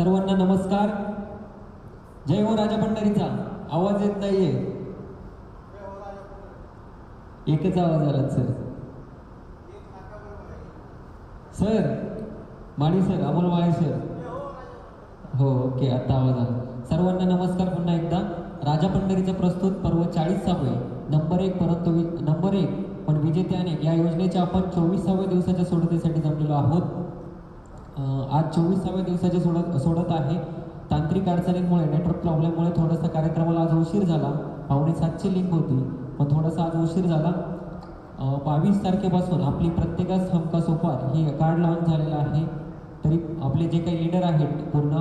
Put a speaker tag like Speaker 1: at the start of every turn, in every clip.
Speaker 1: सर्वांना नमस्कार. जय हो राजा भंडारीचा आवाज येत नाहीये. एकच आवाज आला sir. Sir माणी sir Amol Male sir. हो ओके आता आवाज आला. सर्वांना नमस्कार पुन्हा एकदा. राजा पंढरीचा प्रस्तुत पर्व चाळीसावे नंबर एक परंतु नंबर एक पण विजेते अनेक. या योजनेच्या आपण चोवीसाव्या दिवसाच्या सोडतीसाठी जमलेलो आहोत. आज चोवीसाव्या दिवसाचे सोडत सोडत आहे. तांत्रिक अडचणींमुळे नेटवर्क प्रॉब्लेममुळे थोडासा कार्यक्रमाला आज उशीर झाला. पावणे सातची लिंक होती पण थोडासा आज उशीर झाला. बावीस तारखेपासून आपली प्रत्येकास हमका सोपार ही कार्ड लॉन्च झालेला आहे. तरी आपले जे काही लीडर आहेत पूर्ण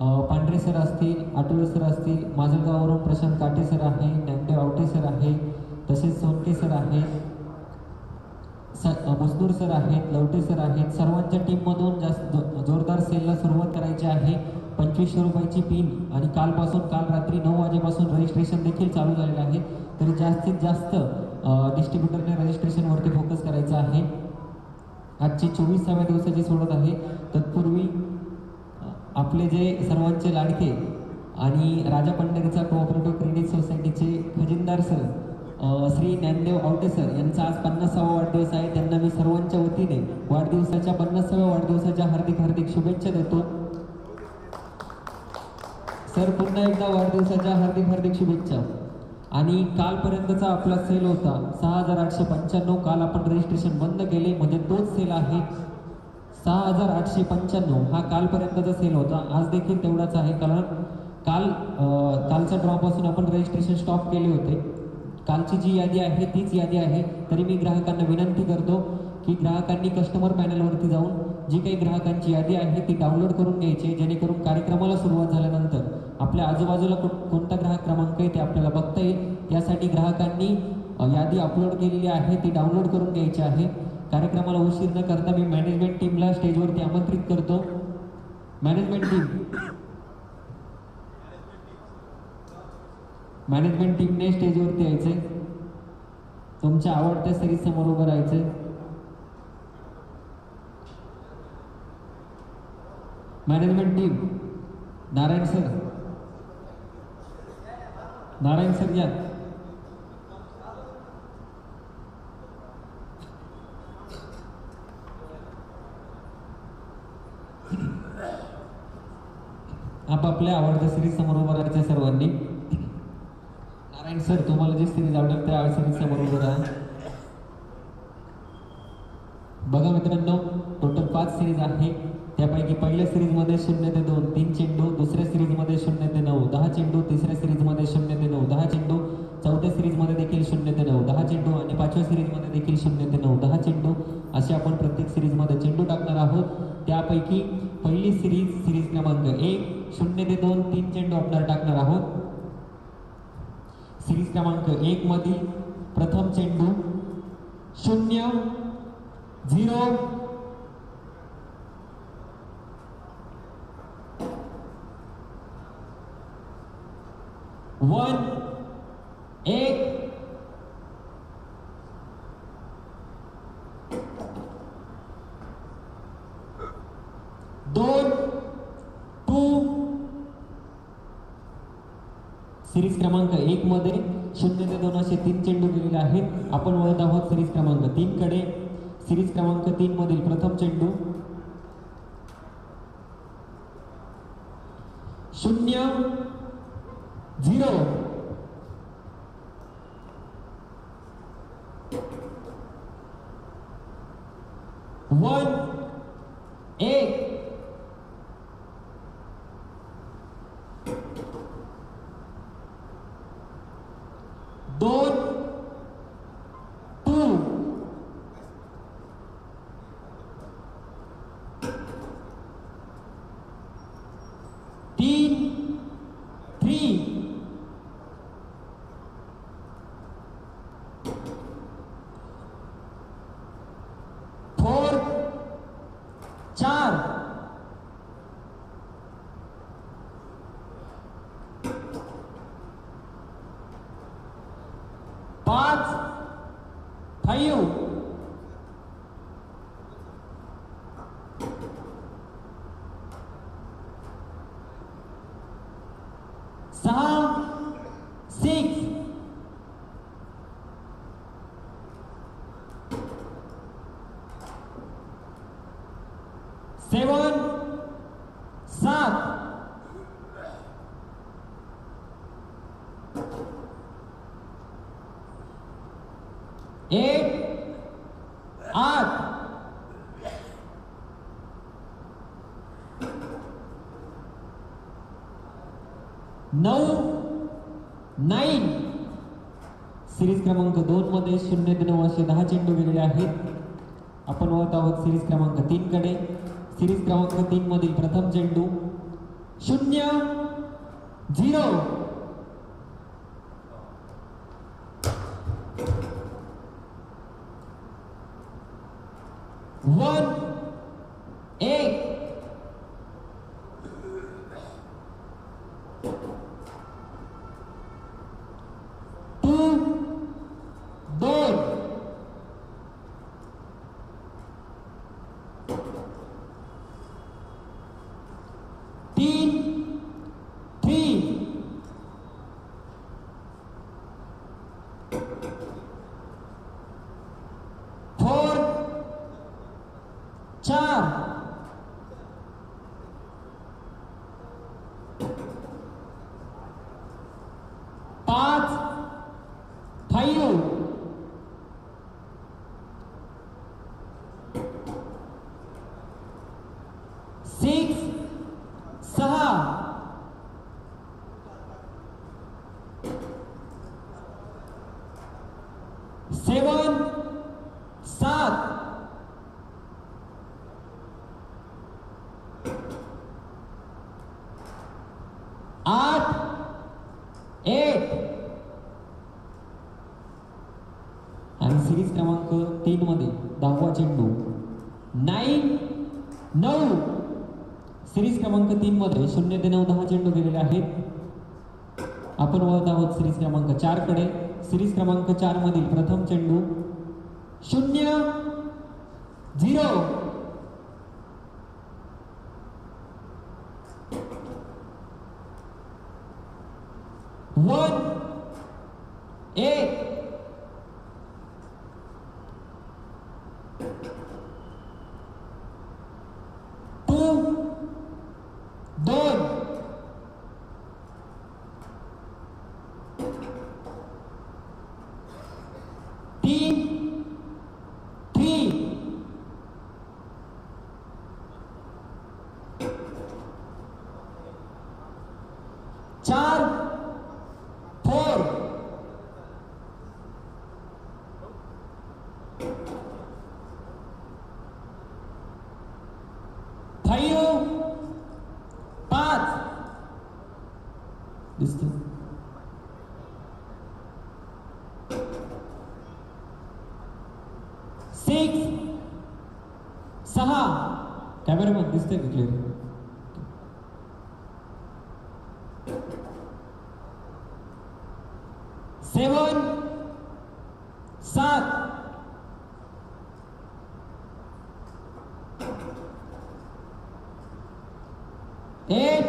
Speaker 1: पांढरे सर असतील आटोले सर असतील माजलगाववरून प्रशांत काटे सर आहे ज्ञानदेव आवटे सर आहे तसेच सोनके सर आहे सर मजदूर सर आहेत लवटे सर आहेत सर्वांच्या टीममधून जास्त जोरदार सेलला सुरुवात करायची आहे. पंचवीसशे रुपयाची पिन आणि कालपासून काल रात्री नऊ वाजेपासून रजिस्ट्रेशन देखील चालू झालेलं आहे. तरी जास्तीत जास्त डिस्ट्रीब्युटरने रजिस्ट्रेशनवरती फोकस करायचा आहे. आजची चोवीसाव्या दिवसाची सोडत आहे तत्पूर्वी आपले जे सर्वांचे लाडके आणि राजा पंढरीचा कोऑपरेटिव्ह क्रेडिट सोसायटीचे खजिनदार सर श्री ज्ञानदेव आवटे सर यांचा आज पन्नासावा वाढदिवस आहे. त्यांना मी सर्वांच्या वतीने वाढदिवसाच्या पन्नासाव्या वाढदिवसाच्या हार्दिक हार्दिक शुभेच्छा देतो. सर पुन्हा एकदा वाढदिवसाच्या हार्दिक हार्दिक शुभेच्छा. आणि कालपर्यंतचा आपला सेल होता सहा हजार आठशे पंच्याण्णव. काल आपण रजिस्ट्रेशन बंद केले. म्हणजे तोच सेल आहे सहा हजार आठशे पंच्याण्णव. हा कालपर्यंतचा सेल होता. आज देखील तेवढाच आहे. कारण काल कालच्या ड्रॉपासून आपण रजिस्ट्रेशन स्टॉप केले होते. कालची जी यादी आहे तीच यादी आहे. तरी मी ग्राहकांना विनंती करतो की ग्राहकांनी कस्टमर पॅनलवरती जाऊन जी काही ग्राहकांची यादी आहे ती डाउनलोड करून घ्यायची जेणेकरून कार्यक्रमाला सुरुवात झाल्यानंतर आपल्या आजूबाजूला कोणता ग्राहक क्रमांक आहे ते आपल्याला बघता येईल. यासाठी ग्राहकांनी यादी अपलोड केलेली आहे ती डाउनलोड करून घ्यायची आहे. कार्यक्रमाला उशीर न करता मी मॅनेजमेंट टीमला स्टेजवरती आमंत्रित करतो. मॅनेजमेंट टीम मॅनेजमेंट टीमने स्टेजवरती यायचे तुमच्या आवडत्या सिरीज समोर उभं राहायचे management team Narayan sir Narayan sir या. आपापल्या आवडत्या सिरीज समोर उभं राहायचं सर्वांनी. नारायण सर तुम्हाला जी सिरीज आवडेल त्या सिरीज समोर राहा. बघा मित्रांनो टोटल पाच सिरीज आहे त्यापैकी पहिल्या सिरीजमध्ये शून्य ते दोन तीन चेंडू दुसऱ्या सिरीजमध्ये शून्य ते नऊ दहा चेंडू तिसऱ्या सिरीजमध्ये शून्य ते नऊ दहा चेंडू चौथ्या सिरीजमध्ये देखील शून्य ते नऊ दहा चेंडू आणि पाचव्या सिरीजमध्ये देखील शून्य ते नऊ दहा चेंडू. असे आपण प्रत्येक सिरीजमध्ये चेंडू टाकणार आहोत. त्यापैकी पहिली सिरीज सिरीज क्रमांक एक शून्य ते दोन तीन चेंडू आपल्याला टाकणार आहोत. सिरीज क्रमांक एक मधील प्रथम चेंडू शून्य झिरो. वन एक. दोन टू सिरीज क्रमांक एक मध्ये शून्य ते दोन असे तीन चेंडू दिलेले आहेत. आपण वळत आहोत सिरीज क्रमांक तीन कडे. सिरीज क्रमांक तीन मधील प्रथम चेंडू शून्य झिरो वन एक दोन टू तीन थ्री फोर चार पाच फाईव्ह एट आठ नऊ नाईन सिरीज क्रमांकमध्ये शून्य ते नऊ असे दहा चेंडू गेलेले आहेत. आपण वळत आहोत सिरीज क्रमांक तीन कडे. सिरीज क्रमांक तीन मधील प्रथम चेंडू शून्य झिरो. वन एक टू दोन तीन थ्री फोर चार पाच फाईव्ह सिक्स सहा सेवन सात आठ एक आणि सिरीज क्रमांक तीन मध्ये दहावा चेंडू नाईन नऊ सिरीज क्रमांक तीन मध्ये शून्य ते नऊ दहा चेंडू गेलेले आहेत. आपण वळत आहोत सिरीज क्रमांक चारकडे. सिरीज क्रमांक चार मधील प्रथम चेंडू शून्य झिरो. वन एक टू दोन तीन थ्री चार फोर फाईव्ह पाच दिसत सिक्स सहा कॅमेरामध्ये दिसतंय का क्लिअर सेवन सात एट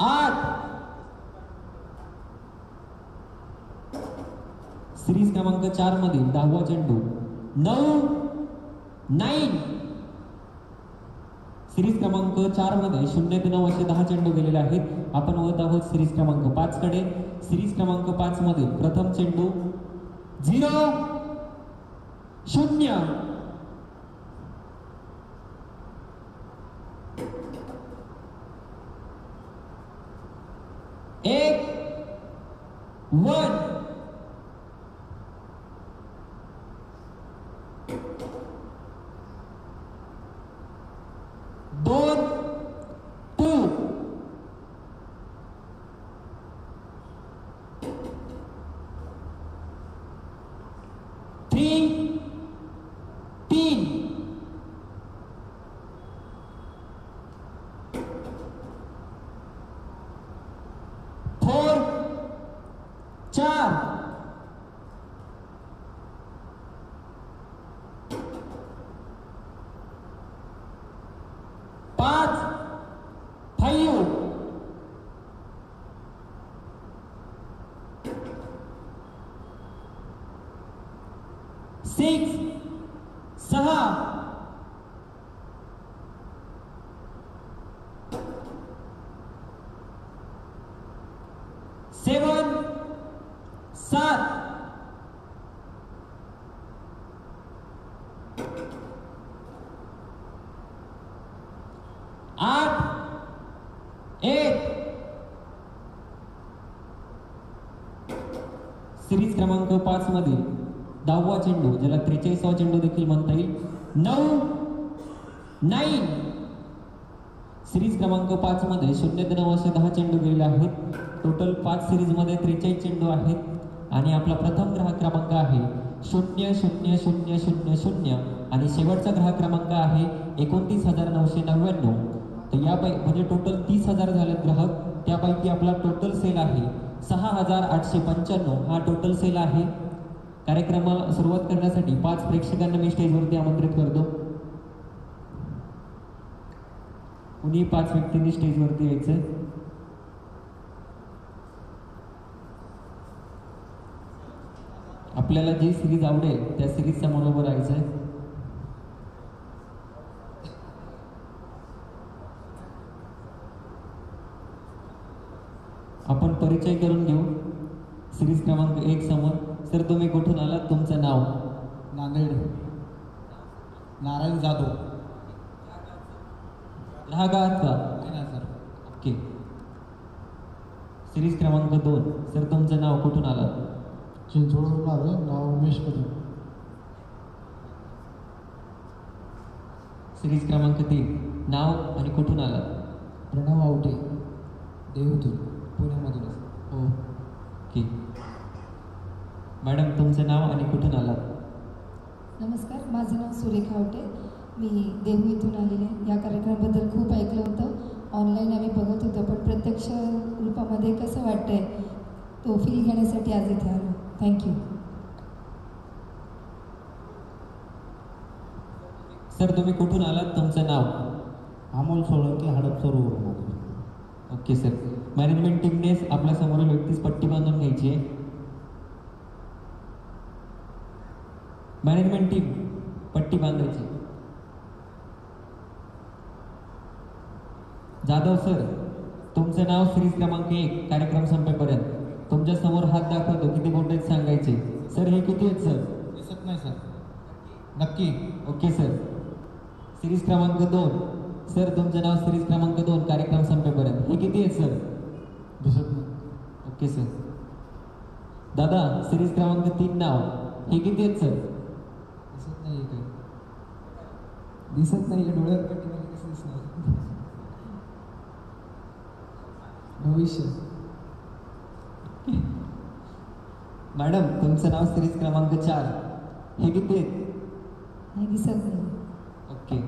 Speaker 1: आठ सिरीज क्रमांक चार मधील दहावा चेंडू नऊ नाईन सिरीज क्रमांक चारमध्ये शून्य ते नऊ असे दहा चेंडू गेलेले आहेत. आपण वळत आहोत सिरीज क्रमांक पाच कडे. सिरीज क्रमांक पाच मध्ये प्रथम चेंडू झिरो शून्य. एक वन. सिक्स सहा सेवन सात आठ एक सिरीज क्रमांक पाच मध्ये. दहावा चेंडू ज्याला त्रेचाळीसावा चेंडू देखील म्हणता येईल. नऊ नाईन सिरीज क्रमांक पाच मध्ये शून्य ते नऊ असे दहा चेंडू गेलेले आहेत. टोटल पाच सिरीजमध्ये त्रेचाळीस चेंडू आहेत. आणि आपला प्रथम ग्राहक क्रमांक आहे शून्य शून्य शून्य शून्य शून्य. आणि शेवटचा ग्राहक क्रमांक आहे एकोणतीस हजार नऊशे नव्याण्णव. तर यापैकी म्हणजे टोटल तीस हजार झाले ग्राहक. त्यापैकी आपला टोटल सेल आहे सहा हजार आठशे पंच्याण्णव. हा टोटल सेल आहे कार्यक्रमाला सुरुवात करण्यासाठी पाच प्रेक्षकांना मी स्टेजवरती आमंत्रित करतो. कुणी पाच व्यक्तींनी स्टेजवरती यायचं आपल्याला जी सिरीज आवडेल त्या सिरीजचा मनोबर राहायचं आहे आपण परिचय करून घेऊ. सिरीज क्रमांक एक समोर. सर तुम्ही कुठून आलात? तुमचं नाव?
Speaker 2: नांदेड. नारायण जाधव.
Speaker 1: ग्राहक आहात का?
Speaker 2: नाही ना सर.
Speaker 1: ओके. सिरीज क्रमांक दोन. सर तुमचं नाव कुठून आलं?
Speaker 2: चिंचवडून आलो नाव उमेश कदम
Speaker 1: सिरीज क्रमांक तीन. नाव आणि कुठून आलं?
Speaker 2: प्रणव आवटे. देहूतून पुण्यामधूनच हो
Speaker 1: ओके मॅडम तुमचं नाव आणि कुठून आलात?
Speaker 3: नमस्कार माझं नाव सुरेखा आवटे. मी देहू इथून आलेले आहे. या कार्यक्रमाबद्दल खूप ऐकलं होतं. ऑनलाईन आम्ही बघत होतो पण प्रत्यक्ष रूपामध्ये कसं वाटतंय तो फील घेण्यासाठी आज इथे आलो. थँक्यू
Speaker 1: सर तुम्ही कुठून आलात? तुमचं नाव?
Speaker 2: अमोल सोळंके हडपसरवरून आलो
Speaker 1: ओके सर मॅनेजमेंट टीमने आपल्या समोरील व्यक्तीस पट्टी बांधून घ्यायची आहे. मॅनेजमेंट टीम पट्टी बांधायची. जाधव सर तुमचं नाव सिरीज क्रमांक एक कार्यक्रम संपेपर्यंत. तुमच्यासमोर हात दाखवतो किती बोट सांगायचे. सर हे किती आहेत सर?
Speaker 2: दिसत नाही सर. नक्की.
Speaker 1: Okay sir. सिरीज क्रमांक दोन. सर तुमचं नाव सिरीज क्रमांक दोन कार्यक्रम संपेपर्यंत. हे किती आहेत सर?
Speaker 2: दिसत नाही.
Speaker 1: Okay sir. दादा सिरीज क्रमांक तीन नाव. हे किती आहेत सर?
Speaker 2: दिसत नाही काही दिसत नाही डोळ्यात पट्टी मला कसं दिसणार? भविष्य.
Speaker 1: मॅडम तुमचं नाव सिरीज क्रमांक चार. हे किती आहेत?
Speaker 3: नाही दिसत नाही.
Speaker 1: ओके.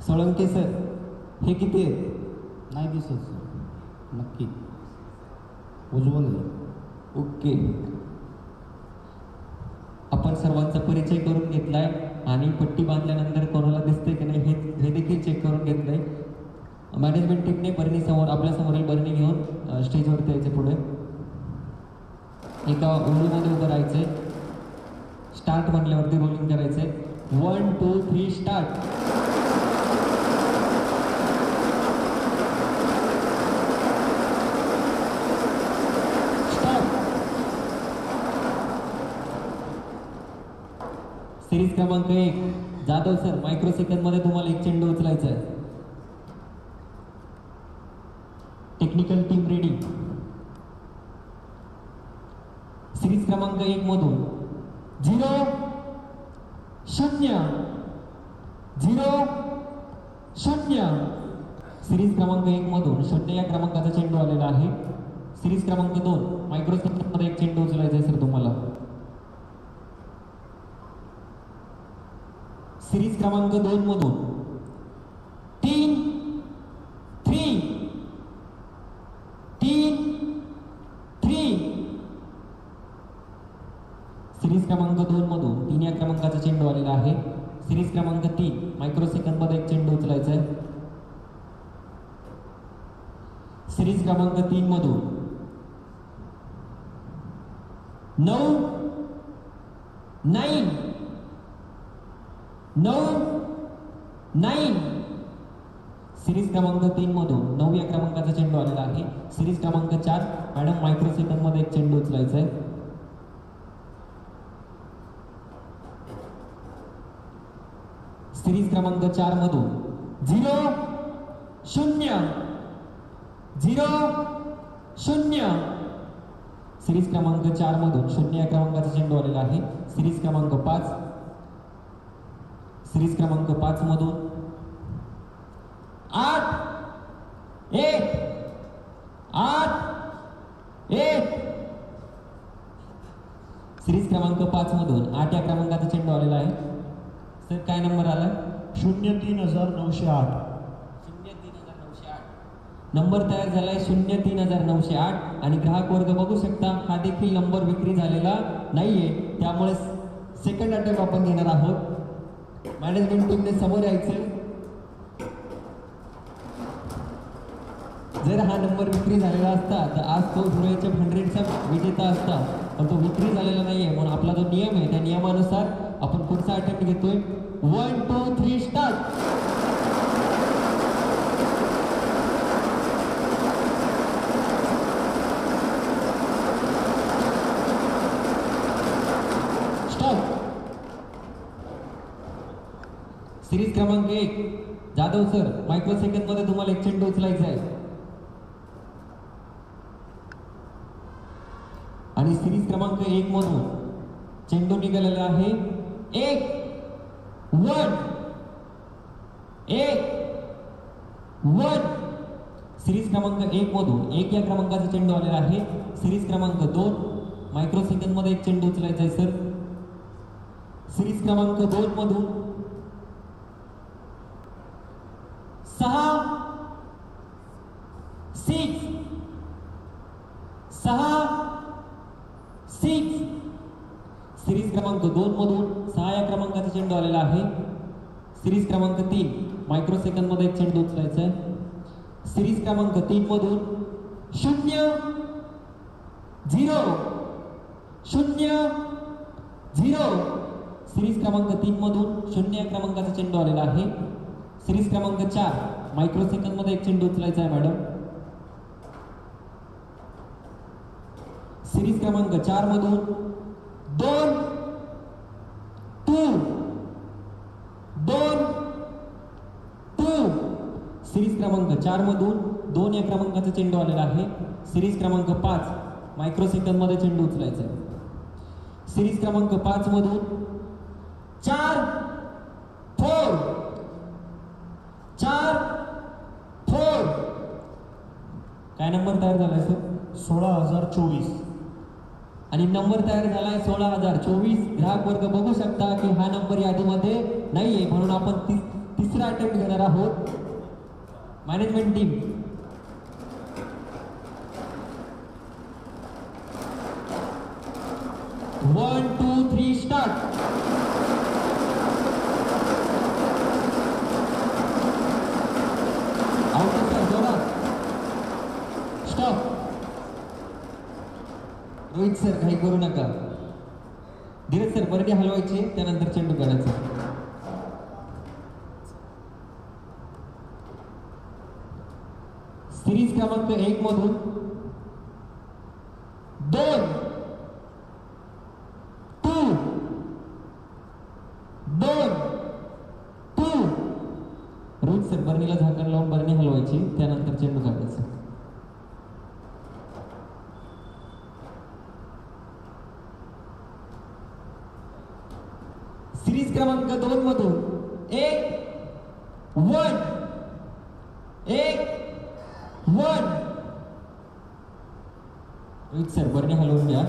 Speaker 1: सोळंके सर हे किती आहेत?
Speaker 2: नाही दिसत सर. नक्की. आहे
Speaker 1: ओके. आपण सर्वांचा परिचय करून घेतलाय आणि पट्टी बांधल्यानंतर कोणाला दिसते की नाही हे हे देखील चेक करून घेतलंय. मॅनेजमेंट टीमने बरणी समोर आपल्या समोरील बरणी घेऊन स्टेजवरती यायचे पुढे. एका ओळीमध्ये उभं राहायचे स्टार्ट म्हटल्यावरती रोलिंग करायचे one two three start stop series क्रमांक एक. जाधव सर मायक्रो सेकंदमध्ये तुम्हाला एक चेंडू उचलायचा आहे. टेक्निकल टीम रेडी सिरीज क्रमांक एक मधून. झिरो शून्य. झिरो शून्य. सिरीज क्रमांक एक मधून शून्य या क्रमांकाचा चेंडू आलेला आहे. सिरीज क्रमांक दोन. मायक्रो मध्ये एक चेंडू उचलायचा आहे सर तुम्हाला. सिरीज क्रमांक दोन मधून. तीन थ्री तीन थ्री सिरीज क्रमांक दोन मधून तीन या क्रमांकाचा चेंडू आलेला आहे. सिरीज क्रमांक तीन मायक्रो मध्ये एक चेंडू उचलायचा आहे सिरीज क्रमांक तीन मधून. नऊ नाईन नऊ नाईन सिरीज क्रमांक तीन मधून नऊ या क्रमांकाचा चेंडू आलेला आहे. सिरीज क्रमांक चार मॅडम मायक्रो सेकंडमध्ये एक चेंडू उचलायचा आहे. सिरीज क्रमांक चार मधून झिरो शून्य. झिरो शून्य. सिरीज क्रमांक चार मधून शून्य या क्रमांकाचा चेंडू आलेला आहे. सिरीज क्रमांक पाच सिरीज क्रमांक पाच मधून. आठ एक आठ एक. सिरीज क्रमांक पाच मधून आठ या क्रमांकाचा चेंडू आलेला आहे. सर काय नंबर आला?
Speaker 4: शून्य तीन हजार नऊशे आठ.
Speaker 1: शून्य तीन हजार नऊशे आठ. नंबर तयार झालाय शून्य तीन हजार नऊशे आठ. आणि ग्राहक वर्ग बघू शकता हा देखील नंबर विक्री झालेला नाहीये. त्यामुळे सेकंड अटेम्प्ट आपण घेणार आहोत. मॅनेजमेंट टीमने समोर यायचं. जर हा नंबर विक्री झालेला असता तर आज तो धुळ्याच्या हंड्रेडचा विजेता असता. पण तो विक्री झालेला नाहीये म्हणून आपला जो नियम आहे त्या नियमानुसार आपण पुढचा अटेम्प्ट घेतोय. One two three start stop series क्रमांक एक. जाधव सर मायक्रो सेकंदमध्ये तुम्हाला एक चेंडू उचलायचा आहे. आणि सिरीज क्रमांक एक मधून चेंडू निघालेला आहे. एक वन. एक वन. सिरीज क्रमांक एक मधून एक या क्रमांकाचा चेंडू आलेला आहे. सिरीज क्रमांक दोन. मायक्रो सेकंदमध्ये एक चेंडू उचलायचा आहे सर. सिरीज क्रमांक दोन मधून सहा सिक्स सहा सिक्स सिरीज क्रमांक दोन मधून सहा या क्रमांकाचा चेंडू आलेला आहे. सिरीज क्रमांक तीन मायक्रो सेकंदमध्ये एक चेंडू उचलायचा आहे सिरीज क्रमांक तीन मधून शून्य झिरो शून्य झिरो सिरीज क्रमांक तीन मधून शून्य क्रमांकाचा चेंडू आलेला आहे. सिरीज क्रमांक चार मायक्रो मध्ये एक चेंडू उचलायचा आहे मॅडम. सिरीज क्रमांक चार मधून दोन टू दोन टू सिरीज क्रमांक चार मधून दोन या क्रमांकाचा चेंडू आलेला आहे. सिरीज क्रमांक पाच मायक्रो सेकंदमध्ये चेंडू उचलायचा आहे. सिरीज क्रमांक पाच मधून चार फोर. चार फोर काय नंबर तयार झालाय सर?
Speaker 4: सोळा हजार चोवीस.
Speaker 1: आणि नंबर तयार झालाय सोळा हजार चोवीस. ग्राहक वर्ग बघू शकता की हा नंबर यादीमध्ये नाहीये. म्हणून आपण ति- तिसरा अटेम्प्ट घेणार आहोत. Management team one two three start out sir जोरात स्टॉप रोहित सर काही करू नका. धीरज सर बर्डी हलवायचे त्यानंतर चेंडू करायचा सिरीज क्रमांक एक मधून दोन टू दोन टू रोहित सर बर्नीला झाकण लावून बर्नी हलवायची त्यानंतर चेंडू काढायचा सिरीज क्रमांक दोन मधून एक वन एक वन रोहित सर बरणे हलवून घ्या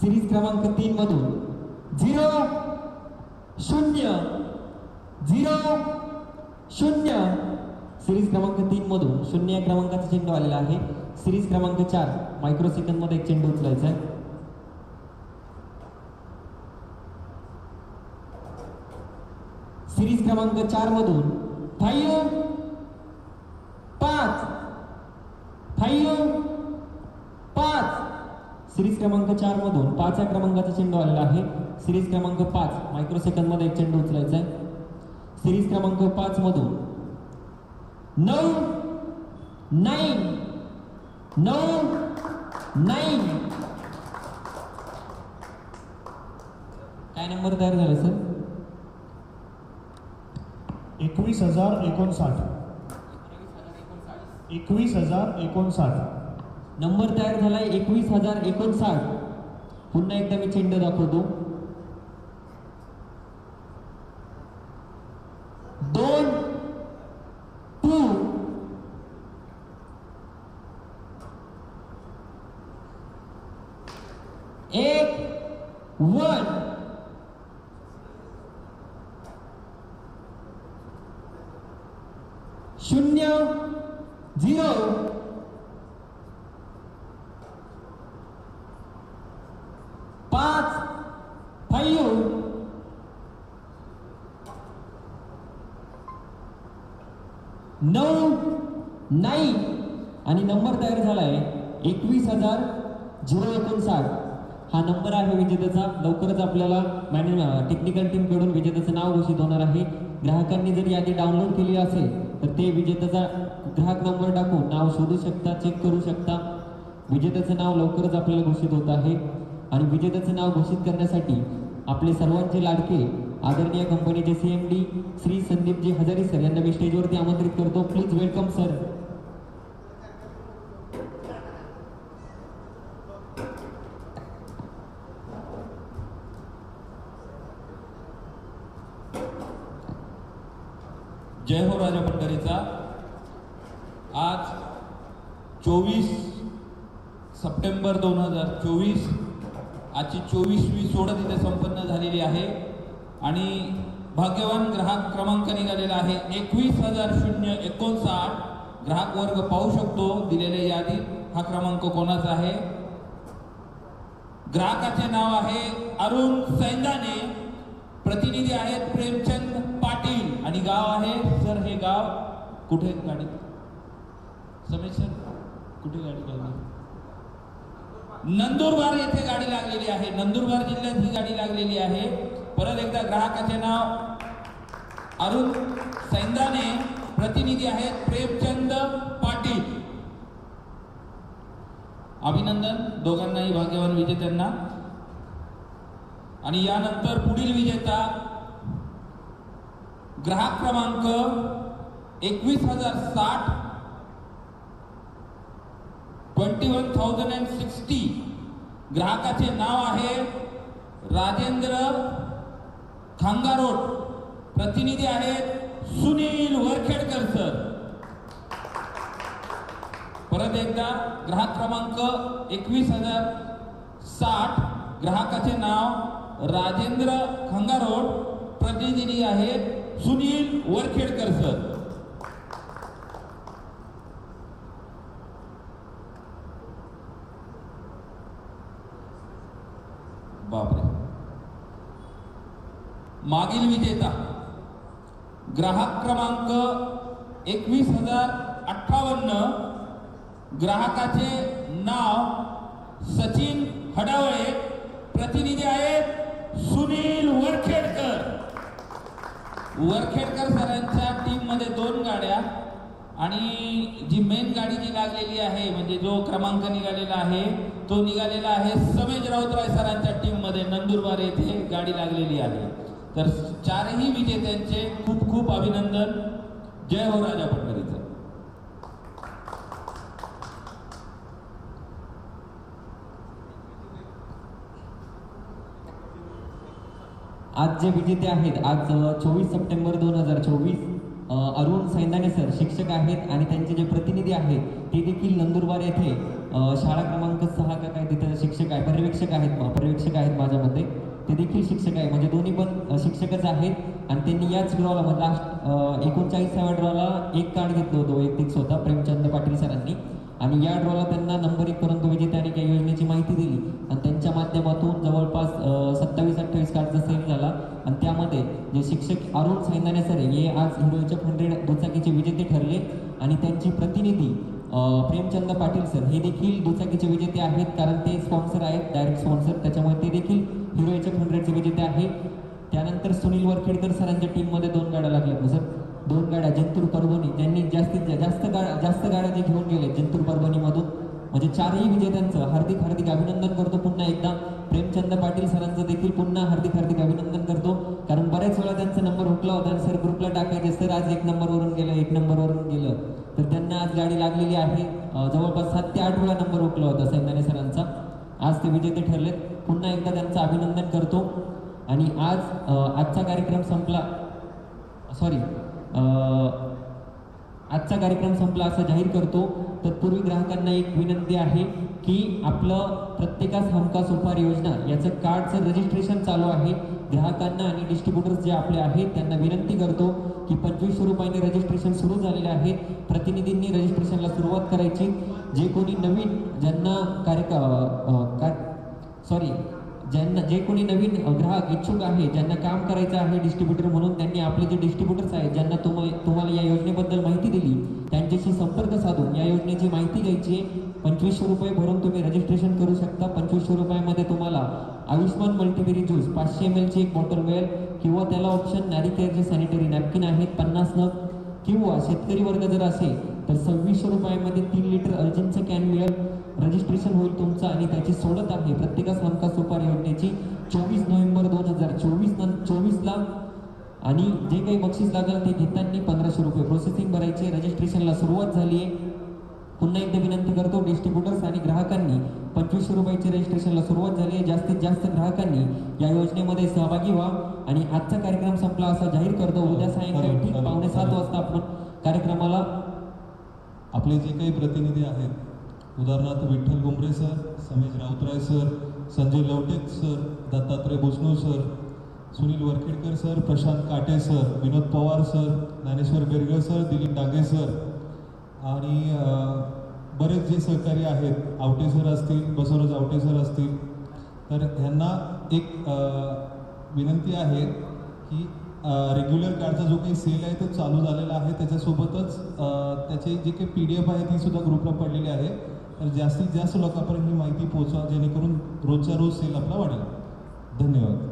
Speaker 1: सिरीज क्रमांक तीन मधून झिरो शून्य झिरो शून्य सिरीज क्रमांक तीन मधून शून्य या चेंडू आलेला आहे. सिरीज क्रमांक चार मायक्रो सेकंदमध्ये एक चेंडू उचलायचा आहे. सिरीज क्रमांक चार मधून थाय पाच थाय पाच. सिरीज क्रमांक चार मधून पाच या क्रमांकाचा चेंडू आलेला आहे. सिरीज क्रमांक पाच मायक्रो सेकंदमध्ये एक चेंडू उचलायचा आहे. सिरीज क्रमांक पाच मधून नऊ नाईन नऊ नाईन काय नंबर तयार झाला सर?
Speaker 4: एकवीस हजार एकोणसाठ. एकवीस हजार एकोणसाठ.
Speaker 1: नंबर तयार झालाय एकवीस हजार एकोणसाठ. पुन्हा एकदा मी चिन्ह दाखवतो दोन टू एक वन शून्य झिरो पाच फाईव्ह. नऊ नाईन आणि नंबर तयार झालाय एकवीस हजार झिरो एकोणसाठ. हा नंबर आहे विजेत्याचा. लवकरच आपल्याला मॅनेज टेक्निकल टीमकडून विजेत्याचं नाव घोषित होणार आहे. ग्राहकांनी जर यादी डाउनलोड केली असेल तर ते विजेत्याचा ग्राहक नंबर टाकून नाव शोधू शकता चेक करू शकता. विजेत्याचं नाव लवकरच आपल्याला घोषित होत आहे. आणि विजेत्याचं नाव घोषित करण्यासाठी आपले सर्वांचे लाडके आदरणीय कंपनीचे C M D Shri Sandeepji Hazari sir यांना मी स्टेजवरती आमंत्रित करतो. प्लीज वेलकम सर
Speaker 5: जय हो राजा पंढरीचा आज चोवीस सप्टेंबर दोन हजार चोवीस आजची चोवीसवी सोडत इथे संपन्न झालेली आहे. आणि भाग्यवान ग्राहक क्रमांक निघालेला आहे. एकवीस हजार शून्य एकोणसाठ. ग्राहक वर्ग पाहू शकतो दिलेल्या यादीत हा क्रमांक कोणाचा आहे? ग्राहकाचे नाव आहे अरुण सैंदाने. प्रतिनिधी आहेत प्रेमचंद पाटील. आणि गाव आहे सर हे गाव कुठे आहे गाडी समीर सर कुठे गाडी लागली? नंदुरबार येथे गाडी लागलेली आहे. नंदुरबार जिल्ह्यात ही गाडी लागलेली आहे. परत एकदा ग्राहकाचे नाव अरुण सैंदाने प्रतिनिधी आहेत प्रेमचंद पाटील. अभिनंदन दोघांनाही भाग्यवान विजेत्यांना. आणि यानंतर पुढील विजेता ग्राहक क्रमांक एकवीस हजार साठ twenty one thousand and sixty. ग्राहकाचे नाव आहे राजेंद्र खांगारोट. प्रतिनिधी आहेत सुनील वरखेडकर सर. परत एकदा ग्राहक क्रमांक एकवीस हजार साठ. ग्राहकाचे नाव राजेंद्र खंगारोड प्रतिनिधी आहेत सुनील वरखेडकर सर. बापरे. मागील विजेता. ग्राहक क्रमांक एकवीस हजार अठ्ठावन्न. ग्राहकाचे नाव सचिन हडावळे. प्रतिनिधी आहेत सुनील वरखेडकर. वरखेडकर सरांच्या टीममध्ये दोन गाड्या आणि जी मेन गाडी जी लागलेली आहे म्हणजे जो क्रमांक निघालेला आहे तो निघालेला आहे समेज राऊतराय सरांच्या टीममध्ये नंदुरबार येथे गाडी लागलेली आहे. तर चारही विजेत्यांचे खूप खूप अभिनंदन. जय हो राजा पंढरी
Speaker 1: आज जे विजेते आहेत आज चोवीस सप्टेंबर दोन हजार चोवीस अरुण सैंदाने सर शिक्षक आहेत आणि त्यांचे जे प्रतिनिधी आहेत ते देखील नंदुरबार येथे शाळा क्रमांक सहा का काय तिथं शिक्षक आहे पर्यवेक्षक आहेत पर्यवेक्षक आहेत माझ्या मते ते देखील शिक्षक आहे म्हणजे दोन्ही पण शिक्षकच आहेत आणि त्यांनी याच ड्रॉला म्हणजे लास्ट एकोणचाळीसाव्या ड्रॉला एक कार्ड घेतलं होतं वैयक्तिक स्वतः प्रेमचंद पाटील सरांनी. आणि या ड्रॉला त्यांना नंबर एक पर्यंत विजेत्याने काही योजनेची माहिती दिली. आणि त्यांच्या माध्यमातून जवळपास सत्तावीस अठ्ठावीस कार्डचा सेल झाला आणि त्यामध्ये जे शिक्षक अरुण सैंदाने सर ये हे आज हिरोच्या हंड्रेड दुचाकीचे विजेते ठरले आणि त्यांचे प्रतिनिधी प्रेमचंद पाटील सर हे देखील दुचाकीचे विजेते आहेत कारण ते स्पॉन्सर आहेत डायरेक्ट स्पॉन्सर त्याच्यामुळे ते देखील हिरो एच हंड्रेडचे विजेते आहेत. त्यानंतर सुनील वरखेडकर सरांच्या टीममध्ये दोन गाड्या लागल्या. सर दोन गाड्या जंतूर परभणी त्यांनी जास्तीत जास्त गाड्या जास्त गाड्या जे घेऊन गेले जंतूर परभणीमधून. म्हणजे चारही विजेत्यांचं हार्दिक हार्दिक अभिनंदन करतो पुन्हा एकदा. प्रेमचंद पाटील सरांचं देखील पुन्हा हार्दिक हार्दिक अभिनंदन करतो होता आणि सर ग्रुपला टाकायचे. सर आज एक नंबरवरून गेलं एक नंबरवरून गेलं. तर त्यांना आज गाडी लागलेली आहे. जवळपास सात ते आठ वेळा नंबर ओकला होता सैन्याने सरांचा. आज ते विजेते ठरलेत. पुन्हा एकदा त्यांचं अभिनंदन करतो. आणि आज आजचा कार्यक्रम संपला. सॉरी आजचा कार्यक्रम संपला असं जाहीर करतो. तत्पूर्वी ग्राहकांना एक विनंती आहे. की आपलं प्रत्येकास हमखास उपहार योजना याचं कार्डचं रजिस्ट्रेशन चालू आहे. ग्राहकांना आणि डिस्ट्रीब्युटर्स जे आपले आहेत त्यांना विनंती करतो की पंचवीसशे रुपयाने रजिस्ट्रेशन सुरू झालेले आहे. प्रतिनिधींनी रजिस्ट्रेशनला सुरुवात करायची. जे कोणी नवीन ज्यांना कार्य सॉरी ज्यांना जे कोणी नवीन ग्राहक इच्छुक आहे ज्यांना काम करायचं आहे डिस्ट्रीब्युटर म्हणून त्यांनी आपले जे डिस्ट्रीब्युटर्स आहेत ज्यांना तुम तुम्हाला या योजनेबद्दल माहिती दिली त्यांच्याशी संपर्क साधून या योजनेची माहिती घ्यायची पंचवीसशे रुपये भरून तुम्ही रजिस्ट्रेशन करू शकता. पंचवीसशे रुपयामध्ये तुम्हाला आयुष्मान मल्टीबेरी ज्यूस पाचशे एम एलची एक बॉटल मिळेल किंवा त्याला ऑप्शन नॅरिकेअरचे सॅनिटरी नॅपकिन आहेत पन्नास नग किंवा शेतकरी वर्ग जर असेल तर सव्वीसशे रुपयामध्ये तीन लिटर अर्जिनचं कॅन मिळेल रजिस्ट्रेशन होईल तुमचं आणि त्याची सोडत आहे. प्रत्येकास हमखास सुपार योजनेची चोवीस नोव्हेंबर दोन हजार चोवीस न चोवीसला आणि जे काही बक्षीस लागेल ते घेताना पंधराशे रुपये. प्रोसेसिंग भरायची रजिस्ट्रेशनला सुरुवात झाली आहे. पुन्हा एकदा विनंती करतो डिस्ट्रीब्युटर्स आणि ग्राहकांनी पंचवीसशे रुपयाची रजिस्ट्रेशनला सुरुवात झाली आहे. जास्तीत जास्त ग्राहकांनी या योजनेमध्ये सहभागी व्हा आणि आजचा कार्यक्रम संपला असा जाहीर करतो. उद्या सायंकाळी ठीक पावणे सात वाजता आपण कार्यक्रमाला
Speaker 6: आपले जे काही प्रतिनिधी आहेत उदाहरणार्थ Vitthal Gombare sir Samesh Rautray sir Sanjay Lavtek sir Dattatray Bhusnu sir Sunil Varkhedkar sir Prashant Kate sir Vinod Pawar sir Dnyaneshwar Bergal sir Dilip Dange sir. आणि बरेच जे सहकारी आहेत आवटे सर असतील बसवराज आवटे सर असतील तर ह्यांना एक विनंती आहे की रेग्युलर कार्डचा जो काही सेल आहे तो चालू झालेला आहे. त्याच्यासोबतच त्याचे जे काही पी डी एफ आहे ती सुद्धा ग्रुपला पडलेली आहे. तर जास्तीत जास्त लोकांपर्यंत ही माहिती पोहोचवा जेणेकरून रोजच्या रोज सेल आपला वाढेल. धन्यवाद.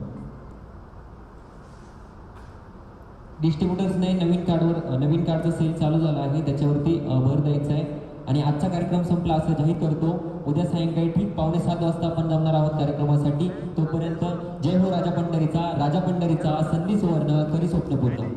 Speaker 1: डिस्ट्रीब्युटर्सने नवीन कार्डवर नवीन कार्डचा सेल चालू झाला आहे. त्याच्यावरती भर द्यायचा आहे. आणि आजचा कार्यक्रम संपला असं जाहीर करतो. उद्या सायंकाळी ठीक पावणे सात वाजता आपण जमणार आहोत कार्यक्रमासाठी. तोपर्यंत जय हो राजा पंढरीचा राजा पंढरीचा संधी सुवर्ण खरी स्वप्न पूर्ण.